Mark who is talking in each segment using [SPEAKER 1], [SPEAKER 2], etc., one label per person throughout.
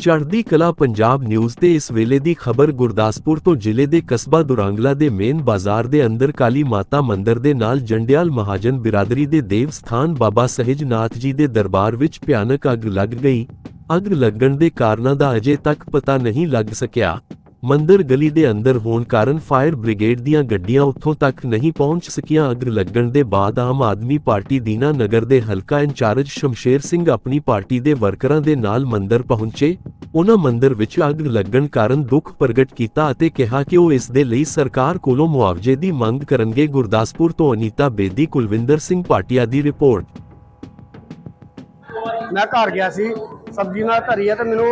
[SPEAKER 1] ਚੜ੍ਹਦੀ ਕਲਾ ਪੰਜਾਬ ਨਿਊਜ਼ ਤੇ ਇਸ ਵੇਲੇ ਦੀ ਖਬਰ ਗੁਰਦਾਸਪੁਰ ਤੋਂ ਜ਼ਿਲ੍ਹੇ ਦੇ ਕਸਬਾ ਦੁਰਾਂਗਲਾ ਦੇ ਮੇਨ ਬਾਜ਼ਾਰ ਦੇ ਅੰਦਰ ਕਾਲੀ ਮਾਤਾ ਮੰਦਿਰ ਦੇ ਨਾਲ ਜੰਡਿਆਲ ਮਹਾਜਨ ਬਿਰਾਦਰੀ ਦੇ ਦੇਵ ਸਥਾਨ ਬਾਬਾ ਸਹਿਜਨਾਥ ਜੀ ਦੇ ਦਰਬਾਰ ਵਿੱਚ ਭਿਆਨਕ ਅੱਗ ਲੱਗ ਗਈ। ਅੱਗ ਲੱਗਣ ਦੇ ਕਾਰਨਾਂ ਦਾ ਅਜੇ ਤੱਕ ਪਤਾ ਨਹੀਂ ਲੱਗ ਸਕਿਆ। ਮੰਦਰ ਗਲੀ ਦੇ ਅੰਦਰ ਹੋਣ ਕਾਰਨ ਫਾਇਰ ਬ੍ਰਿਗੇਡ ਦੀਆਂ ਗੱਡੀਆਂ ਉੱਥੋਂ ਤੱਕ ਨਹੀਂ ਪਹੁੰਚ ਸਕੀਆਂ। ਅੱਗ ਲੱਗਣ ਦੇ ਬਾਅਦ ਆਮ ਆਦਮੀ ਪਾਰਟੀ ਦੀਨਾ ਨਗਰ ਦੇ ਹਲਕਾ ਇੰਚਾਰਜ ਸ਼ਮਸ਼ੇਰ ਸਿੰਘ ਆਪਣੀ ਪਾਰਟੀ ਦੇ ਵਰਕਰਾਂ ਦੇ ਨਾਲ ਮੰਦਿਰ ਪਹੁੰਚੇ। ਉਹਨਾਂ ਮੰਦਿਰ ਵਿੱਚ ਅੱਗ ਲੱਗਣ ਕਾਰਨ ਦੁੱਖ ਪ੍ਰਗਟ ਕੀਤਾ ਅਤੇ ਕਿਹਾ ਕਿ ਉਹ ਇਸ ਦੇ ਲਈ ਸਰਕਾਰ ਕੋਲੋਂ ਮੁਆਵਜ਼ੇ ਦੀ ਮੰਗ ਕਰਨਗੇ। ਗੁਰਦਾਸਪੁਰ ਤੋਂ ਅਨੀਤਾ ਬੇਦੀ, ਕੁਲਵਿੰਦਰ ਸਿੰਘ ਪਾਟਿਆ ਦੀ ਰਿਪੋਰਟ।
[SPEAKER 2] ਮੈਂ ਘਰ ਗਿਆ ਸੀ, ਸਬਜ਼ੀ ਨਾਲ ਧਰੀ ਆ ਤੇ ਮੈਨੂੰ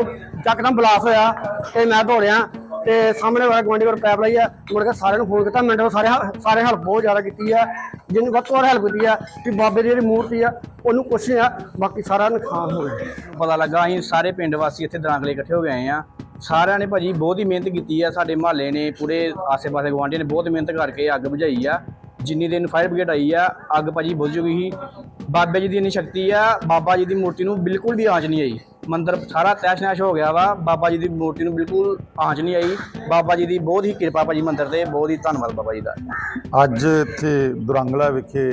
[SPEAKER 2] ਯਕਦਮ ਬਲਾਸ ਹੋਇਆ ਤੇ ਮੈਂ ਦੌੜਿਆ। ਤੇ ਸਾਹਮਣੇ ਵਾਲਾ ਗਵਾਂਢੀ ਕੋਲ ਪੈਪ ਲਈ ਆ, ਮੁੜ ਕੇ ਸਾਰਿਆਂ ਨੂੰ ਫੋਨ ਕੀਤਾ, ਮਿੰਟ ਵਿੱਚ ਸਾਰੇ ਹਲ- ਸਾਰੇ ਹੈਲਪ ਬਹੁਤ ਜ਼ਿਆਦਾ ਕੀਤੀ ਆ ਜਿੰਨੀ ਵੱਧ ਤੋਂ ਵੱਧ ਹੈਲਪ ਕੀਤੀ ਆ ਕਿ ਬਾਬੇ ਦੀ ਜਿਹੜੀ ਮੂਰਤੀ ਆ, ਉਹਨੂੰ ਕੁਛ ਆ, ਬਾਕੀ ਸਾਰਾ ਨੁਕਸਾਨ ਹੋ ਗਿਆ।
[SPEAKER 3] ਪਤਾ ਲੱਗਾ ਅਸੀਂ ਸਾਰੇ ਪਿੰਡ ਵਾਸੀ ਇੱਥੇ ਦਰਾਂਗਲੇ ਇਕੱਠੇ ਹੋ ਗਏ ਆਏ ਆ। ਸਾਰਿਆਂ ਨੇ ਭਾਜੀ ਬਹੁਤ ਹੀ ਮਿਹਨਤ ਕੀਤੀ ਆ, ਸਾਡੇ ਮਹੱਲੇ ਨੇ, ਪੂਰੇ ਆਸੇ-ਪਾਸੇ ਗਵਾਂਢੀਆਂ ਨੇ ਬਹੁਤ ਮਿਹਨਤ ਕਰਕੇ ਅੱਗ ਬੁਝਾਈ ਆ। ਜਿੰਨੀ ਦਿਨ ਫਾਇਰ ਬ੍ਰਿਗੇਡ ਆਈ ਆ, ਅੱਗ ਭਾਜੀ ਬੁਝ ਚੁੱਕੀ ਸੀ। ਬਾਬੇ ਜੀ ਦੀ ਇੰਨੀ ਸ਼ਕਤੀ ਆ, ਬਾਬਾ ਜੀ ਦੀ ਮੂਰਤੀ ਨੂੰ ਬਿਲਕੁਲ ਵੀ ਆਂਚ ਨਹੀਂ ਆਈ। ਮੰਦਿਰ ਸਾਰਾ ਤੈਸ਼-ਨੈਸ਼ ਹੋ ਗਿਆ ਵਾ। ਬਾਬਾ ਜੀ ਦੀ ਮੂਰਤੀ ਨੂੰ ਬਿਲਕੁਲ ਆਂਚ ਨਹੀਂ ਆਈ। ਬਾਬਾ ਜੀ ਦੀ ਬਹੁਤ ਹੀ ਕਿਰਪਾ ਭਾਜੀ ਮੰਦਿਰ ਤੇ। ਬਹੁਤ ਹੀ ਧੰਨਵਾਦ ਬਾਬਾ ਜੀ ਦਾ।
[SPEAKER 4] ਅੱਜ ਇੱਥੇ ਦੁਰੰਗਲਾ ਵਿਖੇ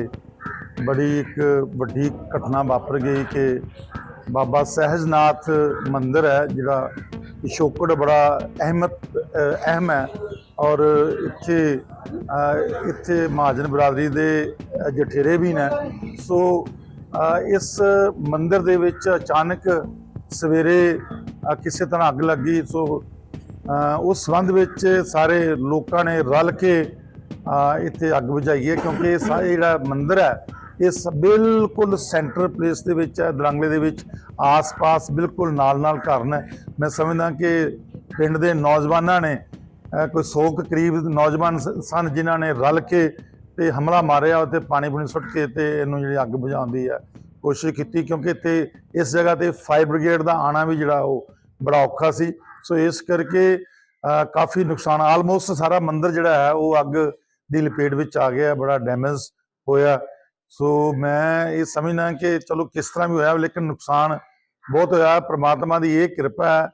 [SPEAKER 4] ਬੜੀ ਇੱਕ ਵੱਡੀ ਘਟਨਾ ਵਾਪਰ ਗਈ ਕਿ ਬਾਬਾ ਸਹਿਜਨਾਥ ਮੰਦਿਰ ਹੈ, ਜਿਹੜਾ ਪਿਛੋਕੜ ਬੜਾ ਅਹਿਮਤ ਅਹਿਮ ਹੈ। ਔਰ ਇੱਥੇ ਇੱਥੇ ਮਹਾਜਨ ਬਰਾਦਰੀ ਦੇ ਜਠੇਰੇ ਵੀ ਨੇ। ਸੋ ਇਸ ਮੰਦਿਰ ਦੇ ਵਿੱਚ ਅਚਾਨਕ ਸਵੇਰੇ ਕਿਸੇ ਤਰ੍ਹਾਂ ਅੱਗ ਲੱਗੀ, ਸੋ ਉਸ ਸੰਬੰਧ ਵਿੱਚ ਸਾਰੇ ਲੋਕਾਂ ਨੇ ਰਲ ਕੇ ਇੱਥੇ ਅੱਗ ਬੁਝਾਈ ਹੈ, ਕਿਉਂਕਿ ਇਹ ਸਾ- ਜਿਹੜਾ ਮੰਦਿਰ ਹੈ, ਇਹ ਸ- ਬਿਲਕੁਲ ਸੈਂਟਰ ਪਲੇਸ ਦੇ ਵਿੱਚ ਹੈ, ਦਰੰਗਲੇ ਦੇ ਵਿੱਚ, ਆਸ-ਪਾਸ ਬਿਲਕੁਲ ਨਾਲ-ਨਾਲ ਘਰ ਨੇ। ਮੈਂ ਸਮਝਦਾ ਕਿ ਪਿੰਡ ਦੇ ਨੌਜਵਾਨਾਂ ਨੇ ਕੋਈ 100 ਕੁ ਕਰੀਬ ਨੌਜਵਾਨ ਸ- ਸਨ ਜਿਨ੍ਹਾਂ ਨੇ ਰਲ ਕੇ ਤੇ ਹਮਲਾ ਮਾਰਿਆ ਉੱਤੇ ਪਾਣੀ ਪੂਣੀ ਸੁੱਟ ਕੇ ਤੇ ਇਹਨੂੰ ਜਿਹੜੀ ਅੱਗ ਬੁਝਾਉਂਦੀ ਹੈ। ਕੋਸ਼ਿਸ਼ ਕੀਤੀ ਕਿਉਂਕਿ ਇੱਥੇ ਇਸ ਜਗ੍ਹਾ ਤੇ ਫਾਇਰ ਬ੍ਰਿਗੇਡ ਦਾ ਆਣਾ ਵੀ ਜਿਹੜਾ ਉਹ ਬੜਾ ਔਖਾ ਸੀ। ਸੋ ਇਸ ਕਰਕੇ ਕਾਫੀ ਨੁਕਸਾਨ ਆਲਮੋਸਟ ਸਾਰਾ ਮੰਦਿਰ ਜਿਹੜਾ ਹੈ ਉਹ ਅੱਗ ਦੀ ਲਪੇਟ ਵਿੱਚ ਆ ਗਿਆ ਬੜਾ ਡੈਮੇਜ ਹੋਇਆ। ਸੋ ਮੈਂ ਇਹ ਸਮਝਦਾ ਕਿ ਚਲੋ ਕਿਸ ਤਰ੍ਹਾਂ ਵੀ ਹੋਇਆ ਲੇਕਿਨ ਨੁਕਸਾਨ ਬਹੁਤ ਹੋਇਆ। ਪ੍ਰਮਾਤਮਾ ਦੀ ਇਹ ਕਿਰਪਾ ਹੈ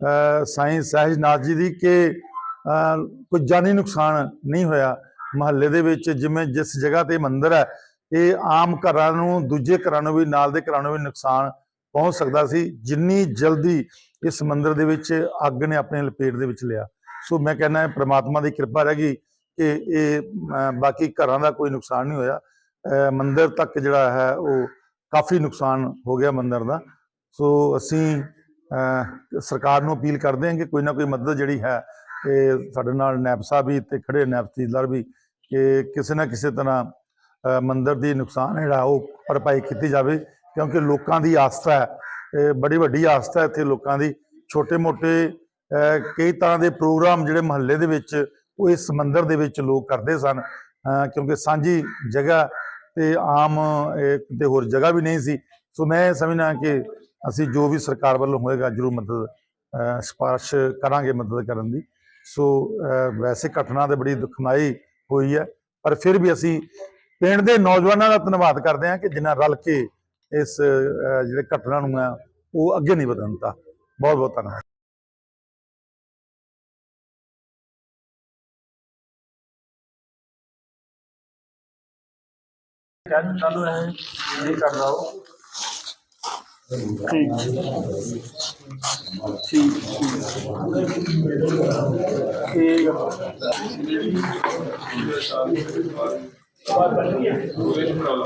[SPEAKER 4] ਅ, ਸਾਈਂ ਸਹਿਜਨਾਥ ਜੀ ਦੀ ਕਿ ਕੋਈ ਜਾਨੀ ਨੁਕਸਾਨ ਨਹੀਂ ਹੋਇਆ। ਮਹੱਲੇ ਦੇ ਵਿੱਚ ਜਿਵੇਂ ਜਿਸ ਜਗ੍ਹਾ ਤੇ ਮੰਦਿਰ ਹੈ ਇਹ ਆਮ ਘਰਾਂ ਨੂੰ ਦੂਜੇ ਘਰਾਂ ਨੂੰ ਵੀ ਨਾਲ ਦੇ ਘਰਾਂ ਨੂੰ ਵੀ ਨੁਕਸਾਨ ਪਹੁੰਚ ਸਕਦਾ ਸੀ। ਜਿੰਨੀ ਜਲਦੀ ਇਸ ਮੰਦਿਰ ਦੇ ਵਿੱਚ ਅੱਗ ਨੇ ਆਪਣੇ ਲਪੇਟ ਦੇ ਵਿੱਚ ਲਿਆ। ਸੋ ਮੈਂ ਕਹਿੰਦਾ ਪ੍ਰਮਾਤਮਾ ਦੀ ਕਿਰਪਾ ਰਹਿ ਗਈ ਕਿ ਇਹ ਬਾਕੀ ਘਰਾਂ ਦਾ ਕੋਈ ਨੁਕਸਾਨ ਨਹੀਂ ਹੋਇਆ। ਅਹ, ਮੰਦਿਰ ਤੱਕ ਜਿਹੜਾ ਹੈ ਉਹ ਕਾਫੀ ਨੁਕਸਾਨ ਹੋ ਗਿਆ ਮੰਦਿਰ ਦਾ। ਸੋ ਅਸੀਂ ਸਰਕਾਰ ਨੂੰ ਅਪੀਲ ਕਰਦੇ ਹਾਂ ਕਿ ਕੋਈ ਨਾ ਕੋਈ ਮਦਦ ਜਿਹੜੀ ਹੈ ਇਹ ਸਾਡੇ ਨਾਲ ਨੈਬ ਸਾਹਿਬ ਵੀ ਤੇ ਖੜੇ ਨੈਬ ਤਹਿਸੀਲਦਾਰ ਵੀ ਕਿ ਕਿਸੇ ਨਾ ਕਿਸੇ ਤਰ੍ਹਾਂ ਮੰਦਰ ਦੀ ਨੁਕਸਾਨ ਜਿਹੜਾ ਉਹ ਭਰਪਾਈ ਕੀਤੀ ਜਾਵੇ ਕਿਉਂਕਿ ਲੋਕਾਂ ਦੀ ਆਸਥਾ ਹੈ। ਬੜੀ ਵੱਡੀ ਆਸਥਾ ਇੱਥੇ ਲੋਕਾਂ ਦੀ। ਛੋਟੇ-ਮੋਟੇ ਕਈ ਤਰ੍ਹਾਂ ਦੇ ਪ੍ਰੋਗਰਾਮ ਜਿਹੜੇ ਮਹੱਲੇ ਦੇ ਵਿੱਚ ਉਹ ਇਸ ਮੰਦਰ ਦੇ ਵਿੱਚ ਲੋਕ ਕਰਦੇ ਸਨ। ਕਿਉਂਕਿ ਸਾਂਝੀ ਜਗ੍ਹਾ ਤੇ ਆਮ ਕਿਤੇ ਹੋਰ ਜਗ੍ਹਾ ਵੀ ਨਹੀਂ ਸੀ। ਸੋ ਮੈਂ ਸਮਝਣਾ ਕਿ ਅਸੀਂ ਜੋ ਵੀ ਸਰਕਾਰ ਵੱਲੋਂ ਹੋਏਗਾ ਜ਼ਰੂਰ ਮਦਦ ਅਹ, ਸਿਫਾਰਿਸ਼ ਕਰਾਂਗੇ ਮਦਦ ਕਰਨ ਦੀ। ਸੋ ਵੈਸੇ ਘਟਨਾ ਤੇ ਬੜੀ ਦੁਖਦਾਈ ਹੋਈ ਹੈ ਪਰ ਫਿਰ ਵੀ ਅਸੀਂ ਪਿੰਡ ਦੇ ਨੌਜਵਾਨਾਂ ਦਾ ਧੰਨਵਾਦ ਕਰਦੇ ਹਾਂ ਕਿ ਜਿਨ੍ਹਾਂ ਰਲ ਕੇ ਇਸ ਜਿਹੜੇ ਘਟਨਾ ਨੂੰ ਆ ਉਹ ਅੱਗੇ ਨਹੀਂ ਵਧਣ ਦਿੱਤਾ। ਬਹੁਤ ਬਹੁਤ ਧੰਨਵਾਦ। ਕਹਿਣ Fue un problema.